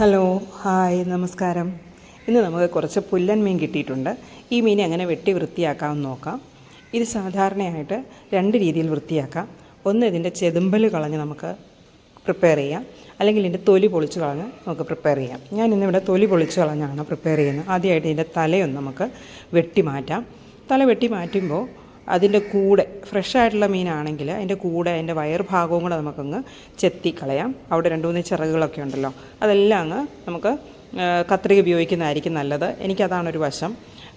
Hello hi നമസ്കാരം. ഇന്ന് നമുക്ക് കുറച്ച് പുല്ലൻ മീൻ കിട്ടിയിട്ടുണ്ട്. ഈ മീൻ എങ്ങനെ വെട്ടി വൃത്തിയാക്കാമെന്ന് നോക്കാം. ഇത് സാധാരണയായിട്ട് രണ്ട് രീതിയിൽ വൃത്തിയാക്കാം. ഒന്ന് ഇതിന്റെ ചെതുമ്പൽ കളഞ്ഞ് നമുക്ക് പ്രിപ്പയർ ചെയ്യാം. അല്ലെങ്കിൽ ഇതിന്റെ തൊലി പൊളിച്ച് കളഞ്ഞ് നമുക്ക് പ്രിപ്പയർ ചെയ്യാം. ഞാൻ ഇന്നിവിടെ തൊലി പൊളിച്ച് കളഞ്ഞാണ് പ്രിപ്പയർ ചെയ്യുന്നത്. ആദ്യമായിട്ട് ഇതിന്റെ തലയൊന്ന് നമുക്ക് വെട്ടി മാറ്റാം. തല വെട്ടി മാറ്റുമ്പോൾ അതിന്റെ കൂടെ ഫ്രഷ് ആയിട്ടുള്ള മീനാണെങ്കിൽ അതിന്റെ കൂടെ അതിന്റെ വയർ ഭാഗവും കൂടെ നമുക്കങ്ങ് ചെത്തി കളയാം. അവിടെ രണ്ട് മൂന്ന് ചിറകുകളൊക്കെ ഉണ്ടല്ലോ. അതെല്ലാം അങ്ങ് നമുക്ക് കത്രിക ഉപയോഗിക്കുന്നതായിരിക്കും നല്ലത്. എനിക്കതാണൊരു വശം.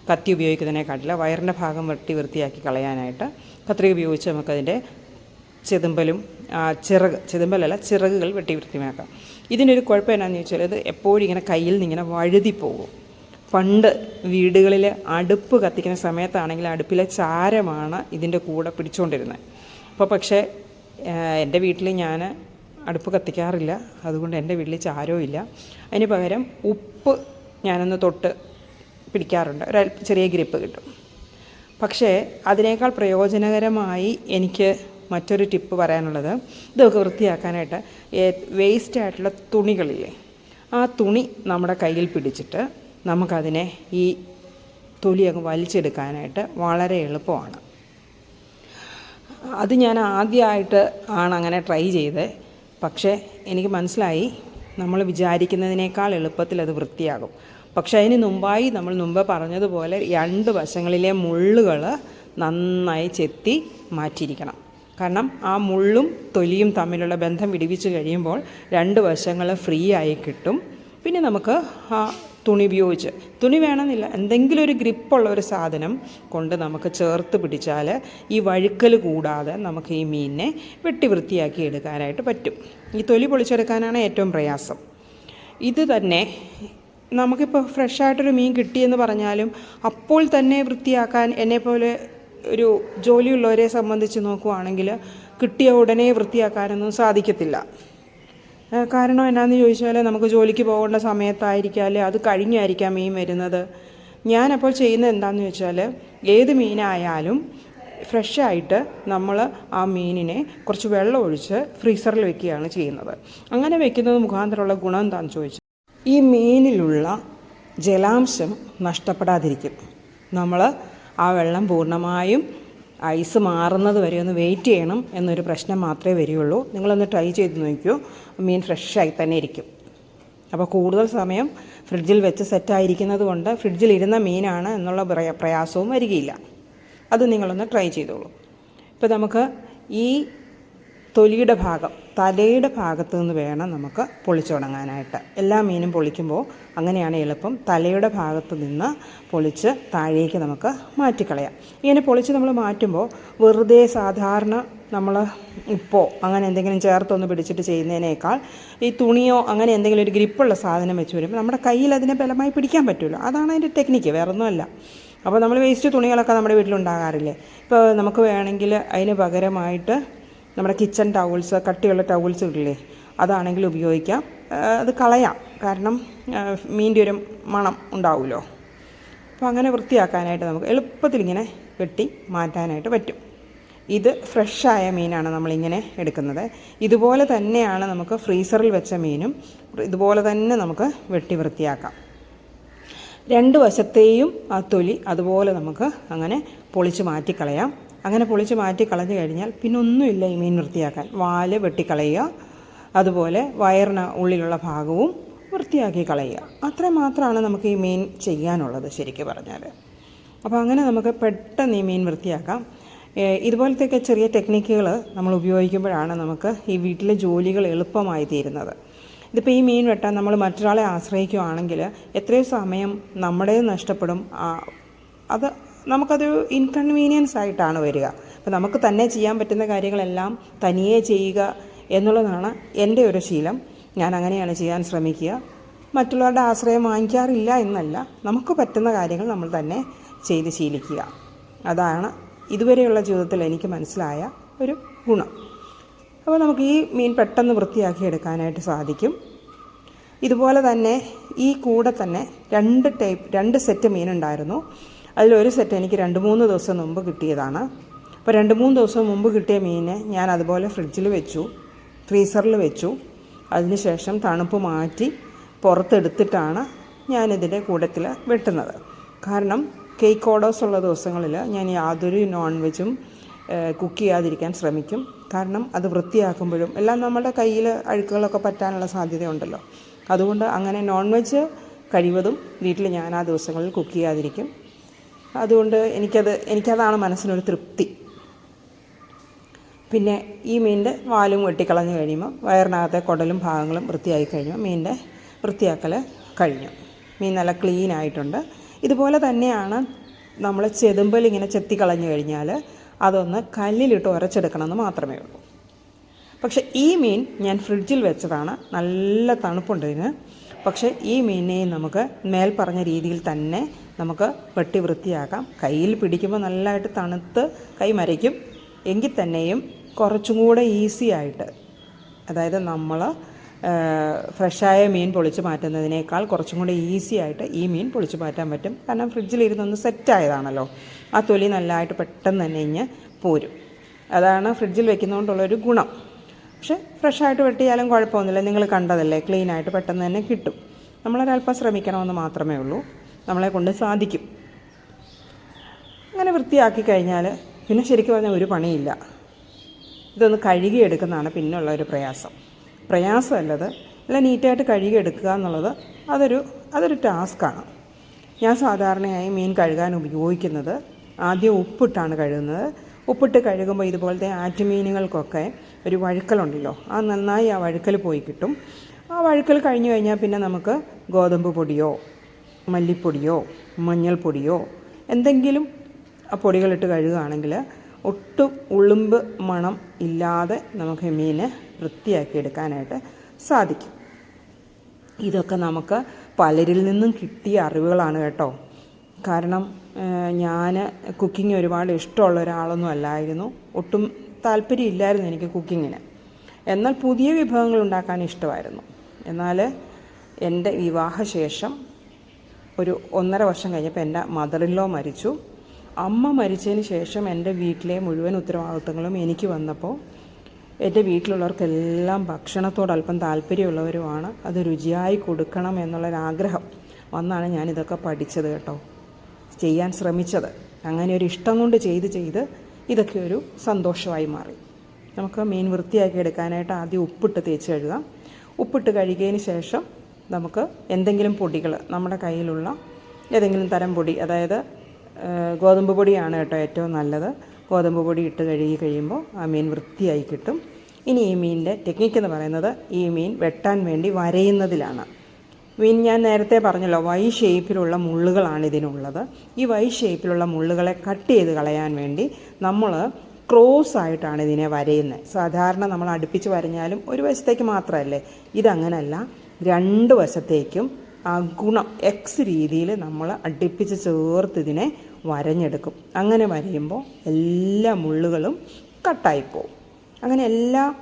കത്തി ഉപയോഗിക്കുന്നതിനെക്കാട്ടില്ല വയറിന്റെ ഭാഗം വെട്ടി വൃത്തിയാക്കി കളയാനായിട്ട് കത്രിക ഉപയോഗിച്ച് നമുക്കതിന്റെ ചെതുമ്പലും ചിറക് ചെതുമ്പലല്ല ചിറകുകൾ വെട്ടി വൃത്തിയാക്കാം. ഇതിനൊരു കുഴപ്പം എന്നാന്ന് ചോദിച്ചാൽ ഇത് എപ്പോഴും ഇങ്ങനെ കയ്യിൽ നിന്ന് ഇങ്ങനെ വഴുതി പോകും. പണ്ട് വീടുകളിൽ അടുപ്പ് കത്തിക്കുന്ന സമയത്താണെങ്കിൽ അടുപ്പിലെ ചാരമാണ് ഇതിന്റെ കൂടെ പിടിച്ചുകൊണ്ടിരുന്നത്. അപ്പോൾ പക്ഷേ എന്റെ വീട്ടിൽ ഞാൻ അടുപ്പ് കത്തിക്കാറില്ല. അതുകൊണ്ട് എന്റെ വീട്ടിൽ ചാരവും ഇല്ല. അതിന് പകരം ഉപ്പ് ഞാനൊന്ന് തൊട്ട് പിടിക്കാറുണ്ട്. ഒരു ചെറിയ ഗ്രിപ്പ് കിട്ടും. പക്ഷേ അതിനേക്കാൾ പ്രയോജനകരമായി എനിക്ക് മറ്റൊരു ടിപ്പ് പറയാനുള്ളത് ഇതൊക്കെ വൃത്തിയാക്കാനായിട്ട് വേസ്റ്റ് ആയിട്ടുള്ള തുണികളില്ലേ ആ തുണി നമ്മുടെ കയ്യിൽ പിടിച്ചിട്ട് നമുക്കതിനെ ഈ തൊലി അങ്ങ് വലിച്ചെടുക്കാനായിട്ട് വളരെ എളുപ്പമാണ്. അത് ഞാൻ ആദ്യമായിട്ട് ആണ് അങ്ങനെ ട്രൈ ചെയ്തത്. പക്ഷേ എനിക്ക് മനസ്സിലായി നമ്മൾ വിചാരിക്കുന്നതിനേക്കാൾ എളുപ്പത്തിൽ അത് വൃത്തിയാകും. പക്ഷേ അതിന് മുമ്പായി നമ്മൾ മുമ്പ് പറഞ്ഞതുപോലെ രണ്ട് വശങ്ങളിലെ മുള്ളുകൾ നന്നായി ചെത്തി മാറ്റിയിരിക്കണം. കാരണം ആ മുള്ളും തൊലിയും തമ്മിലുള്ള ബന്ധം വിടിവിച്ച് കഴിയുമ്പോൾ രണ്ട് വശങ്ങൾ ഫ്രീ ആയി കിട്ടും. പിന്നെ നമുക്ക് ആ തുണി ഉപയോഗിച്ച്. തുണി വേണമെന്നില്ല. എന്തെങ്കിലും ഒരു ഗ്രിപ്പുള്ള ഒരു സാധനം കൊണ്ട് നമുക്ക് ചേർത്ത് പിടിച്ചാൽ ഈ വഴുക്കൽ കൂടാതെ നമുക്ക് ഈ മീനിനെ വെട്ടി വൃത്തിയാക്കി എടുക്കാനായിട്ട് പറ്റും. ഈ തൊലി പൊളിച്ചെടുക്കാനാണ് ഏറ്റവും പ്രയാസം. ഇത് തന്നെ നമുക്കിപ്പോൾ ഫ്രഷായിട്ടൊരു മീൻ കിട്ടിയെന്ന് പറഞ്ഞാലും അപ്പോൾ തന്നെ വൃത്തിയാക്കാൻ എന്നെപ്പോലെ ഒരു ജോലിയുള്ളവരെ സംബന്ധിച്ച് നോക്കുവാണെങ്കിൽ കിട്ടിയ ഉടനെ വൃത്തിയാക്കാനൊന്നും സാധിക്കത്തില്ല. കാരണം എന്നാന്ന് ചോദിച്ചാൽ നമുക്ക് ജോലിക്ക് പോകേണ്ട സമയത്തായിരിക്കാൽ അത് കഴിഞ്ഞായിരിക്കാം മീൻ വരുന്നത്. ഞാനപ്പോൾ ചെയ്യുന്നത് എന്താണെന്ന് വെച്ചാൽ ഏത് മീനായാലും ഫ്രഷായിട്ട് നമ്മൾ ആ മീനിനെ കുറച്ച് വെള്ളം ഒഴിച്ച് ഫ്രീസറിൽ വെക്കുകയാണ് ചെയ്യുന്നത്. അങ്ങനെ വെക്കുന്നത് മുഖാന്തരമുള്ള ഗുണം എന്താണെന്ന് ചോദിച്ചാൽ ഈ മീനിലുള്ള ജലാംശം നഷ്ടപ്പെടാതിരിക്കും. നമ്മൾ ആ വെള്ളം പൂർണമായും ഐസ് മാറുന്നത് വരെ ഒന്ന് വെയിറ്റ് ചെയ്യണം എന്നൊരു പ്രശ്നം മാത്രമേ വരികയുള്ളൂ നിങ്ങളൊന്ന് ട്രൈ ചെയ്ത് നോക്കിയോ മീൻ ഫ്രഷായി തന്നെ ഇരിക്കും. അപ്പോൾ കൂടുതൽ സമയം ഫ്രിഡ്ജിൽ വെച്ച് സെറ്റായിരിക്കുന്നത് കൊണ്ട് ഫ്രിഡ്ജിൽ ഇരുന്ന മീനാണ് എന്നുള്ള പ്രയ- പ്രയാസവും വരികയില്ല. അത് നിങ്ങളൊന്ന് ട്രൈ ചെയ്തോളൂ. ഇപ്പോൾ നമുക്ക് ഈ തൊലിയുടെ ഭാഗം തലയുടെ ഭാഗത്തു നിന്ന് വേണം നമുക്ക് പൊളിച്ചുടങ്ങാനായിട്ട് എല്ലാ മീനും പൊളിക്കുമ്പോൾ അങ്ങനെയാണ് എളുപ്പം. തലയുടെ ഭാഗത്ത് നിന്ന് പൊളിച്ച് താഴേക്ക് നമുക്ക് മാറ്റിക്കളയാം. ഇങ്ങനെ പൊളിച്ച് നമ്മൾ മാറ്റുമ്പോൾ വെറുതെ സാധാരണ നമ്മൾ ഉപ്പോ അങ്ങനെ എന്തെങ്കിലും ചേർത്തൊന്ന് പിടിച്ചിട്ട് ചെയ്യുന്നതിനേക്കാൾ ഈ തുണിയോ അങ്ങനെ എന്തെങ്കിലും ഒരു ഗ്രിപ്പുള്ള സാധനം വെച്ച് വരുമ്പോൾ നമ്മുടെ കയ്യിൽ അതിനെ ബലമായി പിടിക്കാൻ പറ്റുമല്ലോ. അതാണ് അതിന്റെ ടെക്നിക്ക് വേറൊന്നുമല്ല. അപ്പോൾ നമ്മൾ വേസ്റ്റ് തുണികളൊക്കെ നമ്മുടെ വീട്ടിലുണ്ടാകാറില്ലേ? ഇപ്പോൾ നമുക്ക് വേണമെങ്കിൽ അതിന് പകരമായിട്ട് നമ്മുടെ കിച്ചൺ ടൗൾസ് കട്ടിയുള്ള ടൗൾസ് ഇല്ലേ? അതാണെങ്കിൽ ഉപയോഗിക്കാം. അത് കളയാം. കാരണം മീന്റെ ഒരു മണം ഉണ്ടാവുമല്ലോ. അപ്പോൾ അങ്ങനെ വൃത്തിയാക്കാനായിട്ട് നമുക്ക് എളുപ്പത്തിൽ ഇങ്ങനെ വെട്ടി മാറ്റാനായിട്ട് പറ്റും. ഇത് ഫ്രഷായ മീനാണ് നമ്മളിങ്ങനെ എടുക്കുന്നത്. ഇതുപോലെ തന്നെയാണ് നമുക്ക് ഫ്രീസറിൽ വെച്ച മീനും ഇതുപോലെ തന്നെ നമുക്ക് വെട്ടി വൃത്തിയാക്കാം. രണ്ട് വശത്തെയും ആ തൊലി അതുപോലെ നമുക്ക് അങ്ങനെ പൊളിച്ച് മാറ്റിക്കളയാം. അങ്ങനെ പൊളിച്ച് മാറ്റി കളഞ്ഞു കഴിഞ്ഞാൽ പിന്നെ ഒന്നുമില്ല ഈ മീൻ വൃത്തിയാക്കാൻ. വാൽ വെട്ടിക്കളയുക അതുപോലെ വയറിന് ഉള്ളിലുള്ള ഭാഗവും വൃത്തിയാക്കി കളയുക. അത്ര മാത്രമാണ് നമുക്ക് ഈ മീൻ ചെയ്യാനുള്ളത് ശരിക്കും പറഞ്ഞാൽ അപ്പോൾ അങ്ങനെ നമുക്ക് പെട്ടെന്ന് ഈ മീൻ വൃത്തിയാക്കാം. ഇതുപോലത്തെയൊക്കെ ചെറിയ ടെക്നിക്കുകൾ നമ്മൾ ഉപയോഗിക്കുമ്പോഴാണ് നമുക്ക് ഈ വീട്ടിലെ ജോലികൾ എളുപ്പമായി തീരുന്നത്. ഇതിപ്പോൾ ഈ മീൻ വെട്ടാൻ നമ്മൾ മറ്റൊരാളെ ആശ്രയിക്കുകയാണെങ്കിൽ എത്രയോ സമയം നമ്മുടെ നഷ്ടപ്പെടും. അത് നമുക്കതൊരു ഇൻകൺവീനിയൻസ് ആയിട്ടാണ് വരിക. അപ്പോൾ നമുക്ക് തന്നെ ചെയ്യാൻ പറ്റുന്ന കാര്യങ്ങളെല്ലാം തനിയെ ചെയ്യുക എന്നുള്ളതാണ് എന്റെ ഒരു ശീലം. ഞാൻ അങ്ങനെയാണ് ചെയ്യാൻ ശ്രമിക്കുക. മറ്റുള്ളവരുടെ ആശ്രയം വാങ്ങിക്കാറില്ല എന്നല്ല നമുക്ക് പറ്റുന്ന കാര്യങ്ങൾ നമ്മൾ തന്നെ ചെയ്ത് ശീലിക്കുക. അതാണ് ഇതുവരെയുള്ള ജീവിതത്തിൽ എനിക്ക് മനസ്സിലായ ഒരു ഗുണം. അപ്പോൾ നമുക്ക് ഈ മീൻ പെട്ടെന്ന് വൃത്തിയാക്കി എടുക്കാനായിട്ട് സാധിക്കും. ഇതുപോലെ തന്നെ ഈ കൂടെ തന്നെ രണ്ട് ടൈപ്പ് രണ്ട് സെറ്റ് മീനുണ്ടായിരുന്നു അതിലൊരു സെറ്റ് എനിക്ക് രണ്ട് മൂന്ന് ദിവസം മുമ്പ് കിട്ടിയതാണ്. അപ്പോൾ രണ്ട് മൂന്ന് ദിവസം മുമ്പ് കിട്ടിയ മീനെ ഞാൻ അതുപോലെ ഫ്രിഡ്ജിൽ വെച്ചു ഫ്രീസറിൽ വെച്ചു. അതിനുശേഷം തണുപ്പ് മാറ്റി പുറത്തെടുത്തിട്ടാണ് ഞാനിതിന്റെ കൂട്ടത്തിൽ വെട്ടുന്നത്. കാരണം കേക്ക് ഓർഡേഴ്സ് ഉള്ള ദിവസങ്ങളിൽ ഞാൻ യാതൊരു നോൺ വെജും കുക്ക് ചെയ്യാതിരിക്കാൻ ശ്രമിക്കും. കാരണം അത് വൃത്തിയാക്കുമ്പോഴും എല്ലാം നമ്മുടെ കയ്യിൽ അഴുക്കുകളൊക്കെ പറ്റാനുള്ള സാധ്യതയുണ്ടല്ലോ. അതുകൊണ്ട് അങ്ങനെ നോൺ വെജ് കഴിവതും വീട്ടിൽ ഞാൻ ആ ദിവസങ്ങളിൽ കുക്ക് ചെയ്യാതിരിക്കും. അതുകൊണ്ട് എനിക്കത് എനിക്കതാണ് മനസ്സിനൊരു തൃപ്തി. പിന്നെ ഈ മീനിന്റെ വാലും വെട്ടിക്കളഞ്ഞ് കഴിയുമ്പോൾ വയറിനകത്തെ കുടലും ഭാഗങ്ങളും വൃത്തിയായി കഴിഞ്ഞു. മീനിന്റെ വൃത്തിയാക്കൽ കഴിഞ്ഞു. മീൻ നല്ല ക്ലീൻ ആയിട്ടുണ്ട്. ഇതുപോലെ തന്നെയാണ് നമ്മൾ ചെതുമ്പൽ ഇങ്ങനെ ചെത്തിക്കളഞ്ഞു കഴിഞ്ഞാൽ അതൊന്ന് കല്ലിലിട്ട് ഉരച്ചെടുക്കണമെന്ന് മാത്രമേ ഉള്ളൂ. പക്ഷേ ഈ മീൻ ഞാൻ ഫ്രിഡ്ജിൽ വെച്ചതാണ്. നല്ല തണുപ്പുണ്ട് ഇതിന്. പക്ഷേ ഈ മീനിനെയും നമുക്ക് മേൽ പറഞ്ഞ രീതിയിൽ തന്നെ നമുക്ക് വെട്ടി വൃത്തിയാക്കാം. കയ്യിൽ പിടിക്കുമ്പോൾ നല്ലതായിട്ട് തണുത്ത് കൈ മരയ്ക്കും. എങ്കിൽ തന്നെയും കുറച്ചും കൂടെ ഈസി ആയിട്ട്. അതായത് നമ്മൾ ഫ്രഷായ മീൻ പൊളിച്ച് മാറ്റുന്നതിനേക്കാൾ കുറച്ചും കൂടി ഈസി ആയിട്ട് ഈ മീൻ പൊളിച്ച് മാറ്റാൻ പറ്റും. കാരണം ഫ്രിഡ്ജിലിരുന്നൊന്ന് സെറ്റായതാണല്ലോ ആ തൊലി നല്ലതായിട്ട് പെട്ടെന്ന് തന്നെ ഇഞ്ഞ് പോരും. അതാണ് ഫ്രിഡ്ജിൽ വെക്കുന്നതുകൊണ്ടുള്ളൊരു ഗുണം. പക്ഷെ ഫ്രഷായിട്ട് വെട്ടിയാലും കുഴപ്പമൊന്നുമില്ല. നിങ്ങൾ കണ്ടതല്ലേ ക്ലീനായിട്ട് പെട്ടെന്ന് തന്നെ കിട്ടും. നമ്മളൊരല്പം ശ്രമിക്കണമെന്ന് മാത്രമേ ഉള്ളൂ. നമ്മളെ കൊണ്ട് സാധിക്കും. അങ്ങനെ വൃത്തിയാക്കി കഴിഞ്ഞാൽ പിന്നെ ശരിക്കും പറഞ്ഞാൽ ഒരു പണിയില്ല. ഇതൊന്ന് കഴുകിയെടുക്കുന്നതാണ് പിന്നെയുള്ള ഒരു പ്രയാസം. പ്രയാസമല്ലത് അല്ല നീറ്റായിട്ട് കഴുകിയെടുക്കുക എന്നുള്ളത് അതൊരു അതൊരു ടാസ്ക്കാണ്. ഞാൻ സാധാരണയായി മീൻ കഴുകാൻ ഉപയോഗിക്കുന്നത് ആദ്യം ഉപ്പിട്ടാണ് കഴുകുന്നത്. ഉപ്പിട്ട് കഴുകുമ്പോൾ ഇതുപോലത്തെ ആറ്റുമീനുകൾക്കൊക്കെ ഒരു വഴുക്കലുണ്ടല്ലോ ആ നന്നായി ആ വഴുക്കൽ പോയി കിട്ടും. ആ വഴുക്കൽ കഴിഞ്ഞു കഴിഞ്ഞാൽ പിന്നെ നമുക്ക് ഗോതമ്പ് പൊടിയോ മല്ലിപ്പൊടിയോ മഞ്ഞൾപ്പൊടിയോ എന്തെങ്കിലും ആ പൊടികളിട്ട് കഴുകുകയാണെങ്കിൽ ഒട്ടും ഉളുമ്പ് മണം ഇല്ലാതെ നമുക്ക് മീനെ വൃത്തിയാക്കി എടുക്കാനായിട്ട് സാധിക്കും. ഇതൊക്കെ നമുക്ക് പലരിൽ നിന്നും കിട്ടിയ അറിവുകളാണ് കേട്ടോ. കാരണം ഞാൻ കുക്കിംഗ് ഒരുപാട് ഇഷ്ടമുള്ള ഒരാളൊന്നും അല്ലായിരുന്നു. ഒട്ടും താല്പര്യമില്ലായിരുന്നു എനിക്ക് കുക്കിങ്ങിന്. എന്നാൽ പുതിയ വിഭവങ്ങൾ ഉണ്ടാക്കാൻ ഇഷ്ടമായിരുന്നു. എന്നാൽ എന്റെ വിവാഹശേഷം ഒരു ഒന്നര വർഷം കഴിഞ്ഞപ്പോൾ എന്റെ മദറിൻലോ മരിച്ചു. അമ്മ മരിച്ചതിന് ശേഷം എന്റെ വീട്ടിലെ മുഴുവൻ ഉത്തരവാദിത്തങ്ങളും എനിക്ക് വന്നപ്പോൾ എന്റെ വീട്ടിലുള്ളവർക്കെല്ലാം ഭക്ഷണത്തോട് അല്പം താല്പര്യമുള്ളവരുമാണ്. അത് രുചിയായി കൊടുക്കണം എന്നുള്ളൊരാഗ്രഹം വന്നാണ് ഞാനിതൊക്കെ പഠിച്ചത് കേട്ടോ. ചെയ്യാൻ ശ്രമിച്ചത്. അങ്ങനെ ഒരു ഇഷ്ടം കൊണ്ട് ചെയ്ത് ചെയ്ത് ഇതൊക്കെ ഒരു സന്തോഷമായി മാറി. നമുക്ക് മീൻ വൃത്തിയാക്കി എടുക്കാനായിട്ട് ആദ്യം ഉപ്പിട്ട് തേച്ച് കഴുകാം. ഉപ്പിട്ട് കഴുകിയതിന് ശേഷം നമുക്ക് എന്തെങ്കിലും പൊടികൾ നമ്മുടെ കയ്യിലുള്ള ഏതെങ്കിലും തരം പൊടി അതായത് ഗോതമ്പ് പൊടിയാണ് കേട്ടോ ഏറ്റവും നല്ലത്. ഗോതമ്പ് പൊടി ഇട്ട് കഴുകി കഴിയുമ്പോൾ ആ മീൻ വൃത്തിയായി കിട്ടും. ഇനി ഈ മീനിന്റെ ടെക്നിക്ക് എന്ന് പറയുന്നത് ഈ മീൻ വെട്ടാൻ വേണ്ടി വരയുന്നതിലാണ്. മീൻ ഞാൻ നേരത്തെ പറഞ്ഞല്ലോ വൈ ഷേപ്പിലുള്ള മുള്ളുകളാണ് ഇതിനുള്ളത്. ഈ വൈ ഷേപ്പിലുള്ള മുള്ളുകളെ കട്ട് ചെയ്ത് കളയാൻ വേണ്ടി നമ്മൾ ക്രോസ് ആയിട്ടാണ് ഇതിനെ വരയുന്നത്. സാധാരണ നമ്മൾ അടുപ്പിച്ച് വരഞ്ഞാലും ഒരു വശത്തേക്ക് മാത്രമല്ലേ? ഇതങ്ങനല്ല. രണ്ട് വശത്തേക്കും ആ ഗുണം എക്സ് രീതിയിൽ നമ്മൾ അടുപ്പിച്ച് ചേർത്ത് ഇതിനെ വരഞ്ഞെടുക്കും. അങ്ങനെ വരയുമ്പോൾ എല്ലാ മുള്ളുകളും കട്ടായിപ്പോവും. അങ്ങനെ എല്ലാ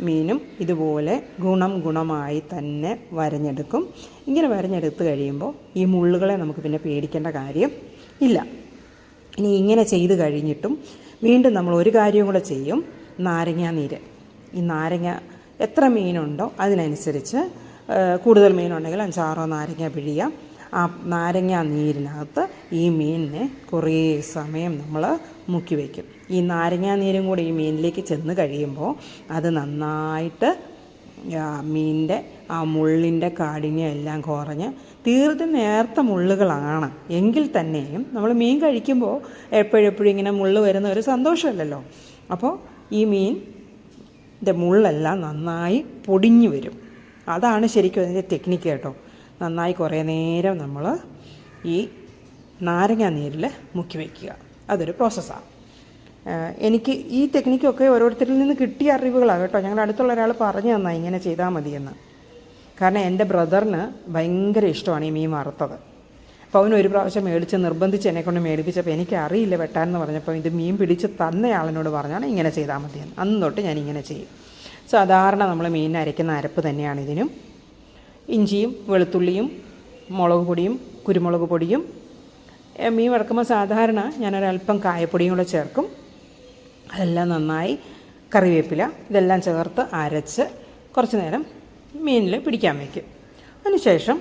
മീനും ഇതുപോലെ ഗുണം ഗുണമായി തന്നെ വരഞ്ഞെടുക്കും. ഇങ്ങനെ വരഞ്ഞെടുത്ത് കഴിയുമ്പോൾ ഈ മുള്ളുകളെ നമുക്ക് പിന്നെ പേടിക്കേണ്ട കാര്യം ഇല്ല. ഇനി ഇങ്ങനെ ചെയ്ത് കഴിഞ്ഞിട്ടും വീണ്ടും നമ്മൾ ഒരു കാര്യം കൂടെ ചെയ്യും. നാരങ്ങാനീര്. ഈ നാരങ്ങ എത്ര മീനുണ്ടോ അതിനനുസരിച്ച് കൂടുതൽ മീനുണ്ടെങ്കിൽ അഞ്ചാറോ നാരങ്ങ പിഴിയാം ആ നാരങ്ങ നീരിനകത്ത് ഈ മീനിനെ കുറേ സമയം നമ്മൾ മുക്കി വയ്ക്കും ഈ നാരങ്ങ നീരും കൂടി ഈ മീനിലേക്ക് ചെന്ന് കഴിയുമ്പോൾ അത് നന്നായിട്ട് മീനിന്റെ ആ മുള്ളിന്റെ കാഠിന്യം എല്ലാം കുറഞ്ഞ് തീർത്തും നേർത്ത മുള്ളുകളാണ്. എങ്കിൽ തന്നെയും നമ്മൾ മീൻ കഴിക്കുമ്പോൾ എപ്പോഴെപ്പോഴും ഇങ്ങനെ മുള്ള് വരുന്ന ഒരു സന്തോഷമല്ലല്ലോ. അപ്പോൾ ഈ മീനിന്റെ മുള്ളെല്ലാം നന്നായി പൊടിഞ്ഞു വരും. അതാണ് ശരിക്കും അതിന്റെ ടെക്നിക്ക് കേട്ടോ. നന്നായി കുറേ നേരം നമ്മൾ ഈ നാരങ്ങ നീരിൽ മുക്കി വയ്ക്കുക അതൊരു പ്രോസസ്സാണ് എനിക്ക് ഈ ടെക്നിക്കൊക്കെ ഓരോരുത്തരിൽ നിന്ന് കിട്ടിയ അറിവുകളാണ് കേട്ടോ. ഞങ്ങളുടെ അടുത്തുള്ള ഒരാൾ പറഞ്ഞു തന്നാൽ ഇങ്ങനെ ചെയ്താൽ മതിയെന്ന്. കാരണം എന്റെ ബ്രദറിന് ഭയങ്കര ഇഷ്ടമാണ് ഈ മീൻ വറുത്തത്. അപ്പോൾ അവൻ ഒരു പ്രാവശ്യം മേടിച്ച് നിർബന്ധിച്ച് എന്നെ കൊണ്ട് മേടിപ്പിച്ചപ്പോൾ എനിക്ക് അറിയില്ല വെട്ടാൻ എന്ന് പറഞ്ഞപ്പോൾ ഇത് മീൻ പിടിച്ച് തന്നയാളിനോട് പറഞ്ഞാണ് ഇങ്ങനെ ചെയ്താൽ മതിയെന്ന്. അന്ന് തൊട്ട് ഞാൻ ഇങ്ങനെ ചെയ്യും. സാധാരണ നമ്മൾ മീൻ അരയ്ക്കുന്ന അരപ്പ് തന്നെയാണ് ഇതിനും. ഇഞ്ചിയും വെളുത്തുള്ളിയും മുളക് പൊടിയും കുരുമുളക് പൊടിയും. മീൻ വറക്കുമ്പോൾ സാധാരണ ഞാനൊരല്പം കായപ്പൊടിയും കൂടെ ചേർക്കും. അതെല്ലാം നന്നായി കറിവേപ്പില ഇതെല്ലാം ചേർത്ത് അരച്ച് കുറച്ച് നേരം മീനിൽ പിടിക്കാൻ വയ്ക്കും. അതിനുശേഷം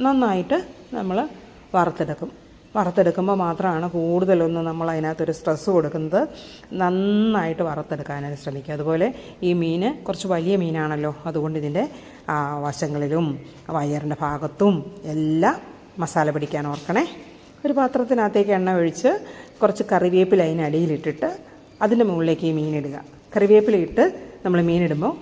നന്നായിട്ട് നമ്മൾ വറുത്തെടുക്കും. വറുത്തെടുക്കുമ്പോൾ മാത്രമാണ് കൂടുതലൊന്നും നമ്മൾ അതിനകത്തൊരു സ്ട്രെസ് കൊടുക്കുന്നത്. നന്നായിട്ട് വറുത്തെടുക്കാനായിട്ട് ശ്രമിക്കുക. അതുപോലെ ഈ മീൻ കുറച്ച് വലിയ മീനാണല്ലോ. അതുകൊണ്ട് ഇതിന്റെ വശങ്ങളിലും വയറിന്റെ ഭാഗത്തും എല്ലാം മസാല പിടിക്കാൻ ഓർക്കണേ. ഒരു പാത്രത്തിനകത്തേക്ക് എണ്ണ ഒഴിച്ച് കുറച്ച് കറിവേപ്പില അതിനടിയിലിട്ടിട്ട് അതിന്റെ മുകളിലേക്ക് ഈ മീനിടുക കറിവേപ്പില ഇട്ട് നമ്മൾ മീനിടുമ്പോൾ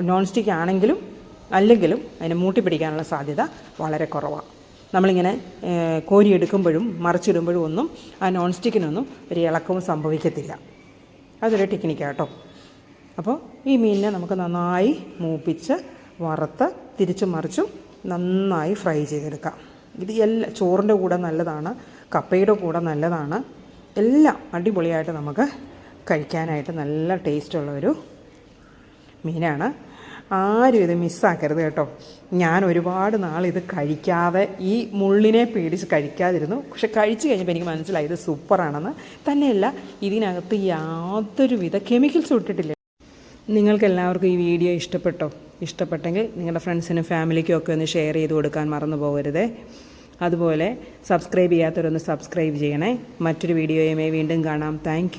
നോൺ സ്റ്റിക്ക് ആണെങ്കിലും അല്ലെങ്കിലും അതിനെ മൂട്ടി പിടിക്കാനുള്ള സാധ്യത വളരെ കുറവാണ് നമ്മളിങ്ങനെ കോരി കോരിയെടുക്കുമ്പോഴും മറിച്ചിടുമ്പോഴും ഒന്നും ആ നോൺ സ്റ്റിക്കിനൊന്നും ഒരു ഇളക്കവും സംഭവിക്കത്തില്ല. അതൊരു ടെക്നിക്കാണ് കേട്ടോ അപ്പോൾ ഈ മീനിനെ നമുക്ക് നന്നായി മൂപ്പിച്ച് വറുത്ത് തിരിച്ചും മറിച്ചും നന്നായി ഫ്രൈ ചെയ്തെടുക്കാം. ഇത് എല്ലാ ചോറിന്റെ കൂടെ നല്ലതാണ് കപ്പയുടെ കൂടെ നല്ലതാണ്. എല്ലാം അടിപൊളിയായിട്ട് നമുക്ക് കഴിക്കാനായിട്ട് നല്ല ടേസ്റ്റുള്ള ഒരു മീനാണ്. ആരും ഇത് മിസ്സാക്കരുത് കേട്ടോ. ഞാൻ ഒരുപാട് നാൾ ഇത് കഴിക്കാതെ ഈ മുള്ളിനെ പേടിച്ച് കഴിക്കാതിരുന്നു. പക്ഷെ കഴിച്ചു കഴിഞ്ഞപ്പോൾ എനിക്ക് മനസ്സിലായി ഇത് സൂപ്പറാണെന്ന്. തന്നെയല്ല ഇതിനകത്ത് യാതൊരുവിധ കെമിക്കൽസും ഇട്ടിട്ടില്ല. നിങ്ങൾക്കെല്ലാവർക്കും ഈ വീഡിയോ ഇഷ്ടപ്പെട്ടോ? ഇഷ്ടപ്പെട്ടെങ്കിൽ നിങ്ങളുടെ ഫ്രണ്ട്സിനും ഫാമിലിക്കും ഒക്കെ ഒന്ന് ഷെയർ ചെയ്ത് കൊടുക്കാൻ മറന്നു പോകരുതേ. അതുപോലെ സബ്സ്ക്രൈബ് ചെയ്യാത്തവരൊന്ന് സബ്സ്ക്രൈബ് ചെയ്യണേ. മറ്റൊരു വീഡിയോയുമായി വീണ്ടും കാണാം. താങ്ക്